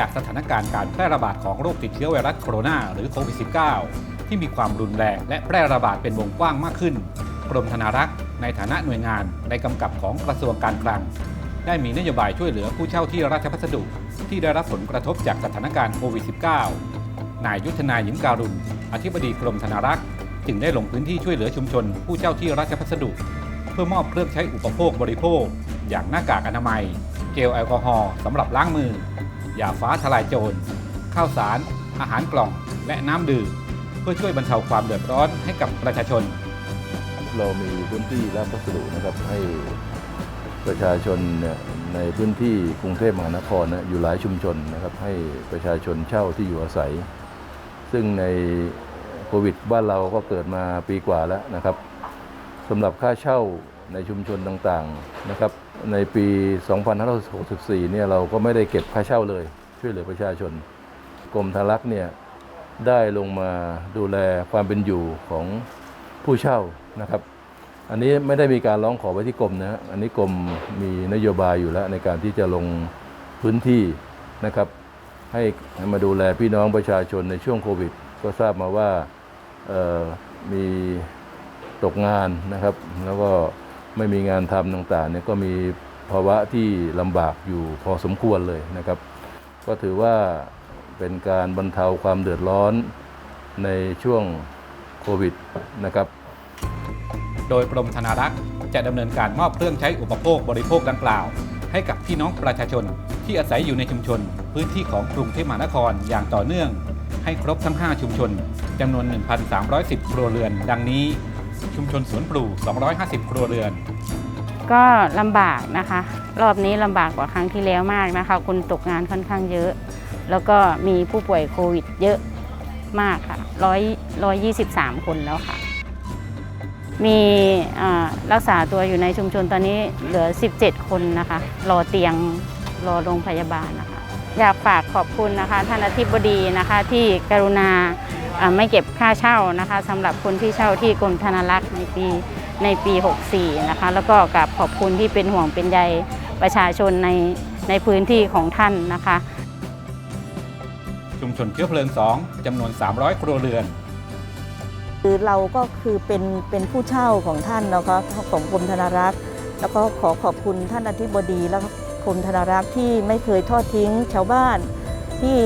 จากสถานการณ์การแพร่ระบาดของโรคติดเชื้อไวรัสโคโรนาหรือโควิด -19 ที่มีความรุนแรงและแพร่ระบาดเป็นวงกว้างมากขึ้น กรมธนารักษ์ในฐานะหน่วยงานในกำกับของกระทรวงการคลัง ได้มีนโยบายช่วยเหลือผู้เช่าที่ราชพัสดุที่ได้รับผลกระทบจากสถานการณ์โควิด -19 นายยุทธนายิมการุณอธิบดีกรมธนารักษ์จึงได้ลงพื้นที่ช่วยเหลือชุมชน ผู้เช่าที่ราชพัสดุ เพื่อมอบเครื่องใช้อุปโภคบริโภค อย่างหน้ากากอนามัย เจลแอลกอฮอล์สำหรับล้างมือ ยาฟ้าทลายโจร ข้าวสาร อาหารกล่องและน้ำดื่มเพื่อช่วยบรรเทาความเดือดร้อนให้กับประชาชน เรามีพื้นที่รับพัสดุนะครับให้ประชาชนเนี่ยในพื้นที่กรุงเทพมหานครนะอยู่หลายชุมชนนะครับให้ประชาชนเช่าที่อยู่อาศัย ซึ่งในโควิดบ้านเราก็เกิดมาปีกว่าแล้วนะครับสำหรับค่าเช่าในชุมชนต่างๆนะครับ ในปี 2564 เนี่ยเราก็ไม่ได้เก็บค่าเช่าเลย ช่วยเหลือประชาชน กรมธารักษ์เนี่ยได้ลงมาดูแลความเป็นอยู่ของผู้เช่านะครับ อันนี้ไม่ได้มีการร้องขอไปที่กรมนะ อันนี้กรมมีนโยบายอยู่แล้วในการที่จะลงพื้นที่นะครับ ให้มาดูแลพี่น้องประชาชนในช่วงโควิด ก็ทราบมาว่ามีตกงานนะครับ แล้วก็ ไม่มีงานทำต่างๆเนี่ยก็มีภาวะที่ลำบากอยู่พอสมควรเลยนะครับ ก็ถือว่าเป็นการบรรเทาความเดือดร้อนในช่วงโควิดนะครับ โดยกรมธนารักษ์จะดำเนินการมอบเครื่องใช้อุปโภคบริโภคดังกล่าว ให้กับพี่น้องประชาชนที่อาศัยอยู่ในชุมชน พื้นที่ของกรุงเทพมหานครอย่างต่อเนื่อง ให้ครบทั้ง 5 ชุมชนจำนวน 1,310 ครัวเรือน ดังนี้ ชุมชนสวนปลูก 250 ครัวเรือน ก็ลำบากนะคะ รอบนี้ลำบากกว่าครั้งที่แล้วมากนะคะ คนตกงานค่อนข้างเยอะ แล้วก็มีผู้ป่วยโควิดเยอะมากค่ะร้อยร้อยยี่สิบสามคนแล้วค่ะ มีอ่ารักษาตัวอยู่ในชุมชนตอนนี้เหลือ 17 คนนะคะ รอเตียงรอโรงพยาบาลนะคะ อยากฝากขอบคุณนะคะ ท่านอธิบดีนะคะที่กรุณา ไม่เก็บค่าเช่านะคะสำหรับคนที่เช่าที่กรมธนารักษ์ในปีในปี 64 นะคะ แล้วก็กับขอบคุณที่เป็นห่วงเป็นใยประชาชนในในพื้นที่ของท่านนะคะ ชุมชนเชื้อเพลิง 2จำนวน 300 ครัวเรือน คือเราก็คือเป็นเป็นผู้เช่าของท่านนะคะของกรมธนารักษ์ แล้วก็ขอขอบคุณท่านอธิบดีและกรมธนารักษ์ที่ไม่เคยทอดทิ้งชาวบ้านที่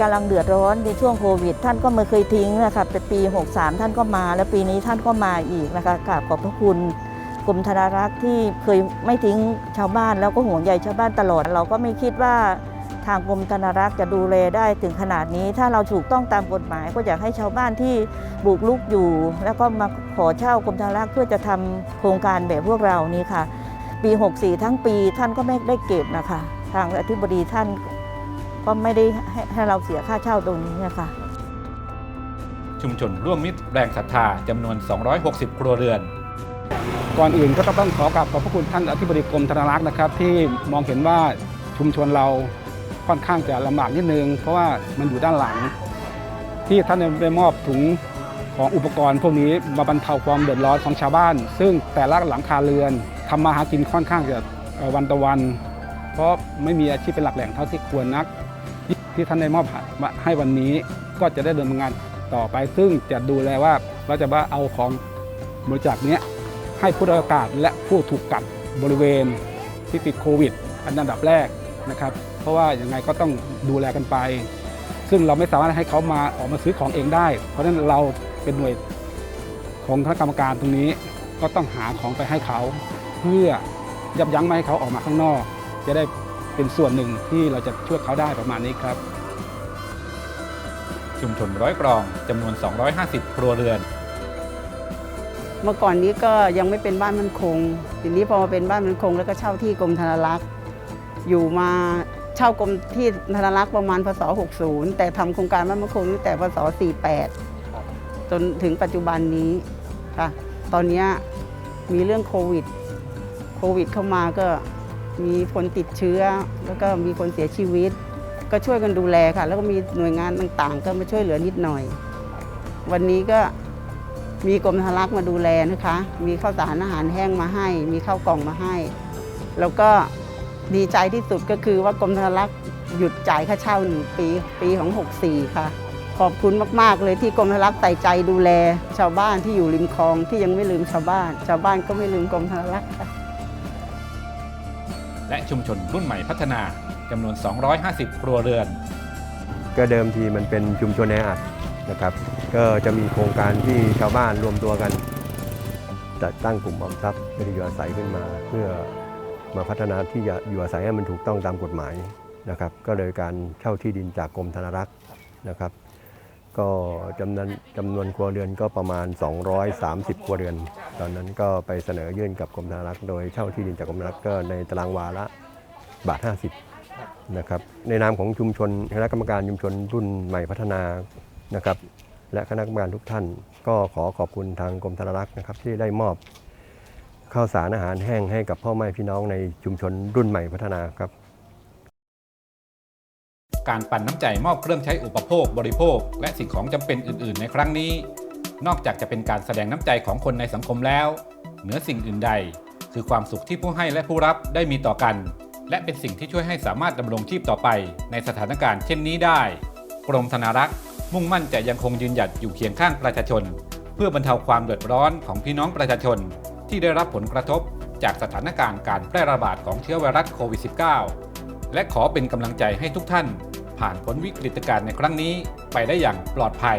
กำลังเดือดร้อนในช่วงโควิด ท่านก็ไม่เคยทิ้งนะคะแต่ปี 63 ท่านก็มา แล้วปีนี้ท่านก็มาอีกนะคะกราบขอบพระคุณกรมธนารักษ์ที่เคยไม่ทิ้งชาวบ้าน แล้วก็ห่วงใยชาวบ้านตลอด เราก็ไม่คิดว่าทางกรมธนารักษ์จะดูแลได้ถึงขนาดนี้ ถ้าเราถูกต้องตามกฎหมาย ก็อยากให้ชาวบ้านที่บุกลุกอยู่ แล้วก็มาขอเช่ากรมธนารักษ์เพื่อจะทำโครงการแบบพวกเรานี้ค่ะ ปี 64 ทั้งปีท่านก็ไม่ได้เก็บนะคะ ทางอธิบดีท่าน ก็ไม่ได้ให้ให้เราเสียค่าเช่าตรงนี้นะคะชุมชนร่วมมิตรแรงศรัทธาจำนวน 260 ครัวเรือน ก่อนอื่นก็ต้องขอกราบขอบพระคุณท่านอธิบดีกรมธนารักษ์นะครับ ที่มองเห็นว่าชุมชนเราค่อนข้างจะลำบากนิดนึง เพราะว่ามันอยู่ด้านหลัง ที่ท่านได้มอบถุงของอุปกรณ์พวกนี้มาบรรเทาความเดือดร้อนของชาวบ้าน ซึ่งแต่ละหลังคาเรือนทำมาหากินค่อนข้างจะเอ่อวันต่อวัน เพราะไม่มีอาชีพเป็นหลักแหล่งเท่าที่ควรนัก ที่ท่านได้มอบให้วันนี้ก็จะได้ดำเนินงานต่อไป ซึ่งจะดูแลว่าเราจะว่าเอาของบริจาคเนี้ยให้ผู้ได้รับโอกาสและผู้ถูกกัดบริเวณที่ติดโควิด อันดับแรกนะครับ เพราะว่ายังไงก็ต้องดูแลกันไป ซึ่งเราไม่สามารถให้เขามาออกมาซื้อของเองได้ เพราะฉะนั้นเราเป็นหน่วยของคณะกรรมการตรงนี้ก็ต้องหาของไปให้เขา เพื่อยับยั้งไม่ให้เขาออกมาข้างนอก จะได้ เป็นส่วนหนึ่งที่เราจะช่วยเขาได้ประมาณนี้ครับ ชุมชนร้อยกรองจำนวน 250 ครัวเรือน เมื่อก่อนนี้ก็ยังไม่เป็นบ้านมั่นคง ทีนี้พอมาเป็นบ้านมั่นคง แล้วก็เช่าที่กรมธนารักษ์อยู่มาเช่ากรมที่ธนารักษ์ประมาณพศ 60 แต่ทำโครงการบ้านมั่นคงตั้งแต่พศ 48 จนถึงปัจจุบันนี้ค่ะ ตอนนี้มีเรื่องโควิด โควิดเข้ามาก็ มีคนติดเชื้อ แล้วก็มีคนเสียชีวิต ก็ช่วยกันดูแลค่ะ แล้วก็มีหน่วยงานต่างๆ ก็มาช่วยเหลือนิดหน่อย วันนี้ก็มีกรมธนารักษ์มาดูแลนะคะ มีข้าวสารอาหารแห้งมาให้ มีข้าวกล่องมาให้ แล้วก็ดีใจที่สุดก็คือว่ากรมธนารักษ์หยุดจ่ายค่าเช่าหนึ่งปี ปีของ 64 ค่ะ ขอบคุณมาก ๆ เลยที่กรมธนารักษ์ใส่ใจดูแล ชาวบ้านที่อยู่ริมคลองที่ยังไม่ลืมชาวบ้าน ชาวบ้านก็ไม่ลืมกรมธนารักษ์ค่ะ และชุมชนรุ่นใหม่พัฒนาจำนวน 250 ครัวเรือน ก็เดิมทีมันเป็นชุมชนแออัดนะครับ ก็จะมีโครงการที่ชาวบ้านรวมตัวกันจัดตั้งกลุ่มออมทรัพย์เพื่อที่อยู่อาศัยขึ้นมา เพื่อมาพัฒนาที่จะอยู่อาศัยให้มันถูกต้องตามกฎหมายนะครับ ก็เลยการเช่าที่ดินจากกรมธนารักษ์นะครับ ก็จำนวนจำนวนครัวเรือนก็ประมาณ 230 ครัวเรือน ตอนนั้นก็ไปเสนอยื่นกับกรมธนารักษ์โดยเช่าที่ดินจากกรมธนารักษ์ก็ในตารางวาละบาท 50นะครับในนามของชุมชนคณะกรรมการชุมชนรุ่นใหม่พัฒนานะครับ และคณะกรรมการทุกท่าน ก็ขอขอบคุณทางกรมธนารักษ์นะครับที่ได้มอบข้าวสารอาหารแห้งให้กับพ่อแม่พี่น้องในชุมชนรุ่นใหม่พัฒนาครับ การปั่นน้ำใจมอบเครื่องใช้อุปโภคบริโภค และสิ่งของจำเป็นอื่น ๆ ในครั้งนี้ นอกจากจะเป็นการแสดงน้ำใจของคนในสังคมแล้ว เหนือสิ่งอื่นใด คือความสุขที่ผู้ให้และผู้รับได้มีต่อกัน และเป็นสิ่งที่ช่วยให้สามารถดำรงชีพต่อไปในสถานการณ์เช่นนี้ได้ กรมธนารักษ์ มุ่งมั่นจะยังคงยืนหยัดอยู่เคียงข้างประชาชน เพื่อบรรเทาความเดือดร้อนของพี่น้องประชาชน ที่ได้รับผลกระทบจากสถานการณ์การแพร่ระบาดของเชื้อไวรัสโควิด -19 และขอเป็นกำลังใจให้ทุกท่าน ผ่านพ้นวิกฤตการณ์ในครั้งนี้ไปได้อย่างปลอดภัย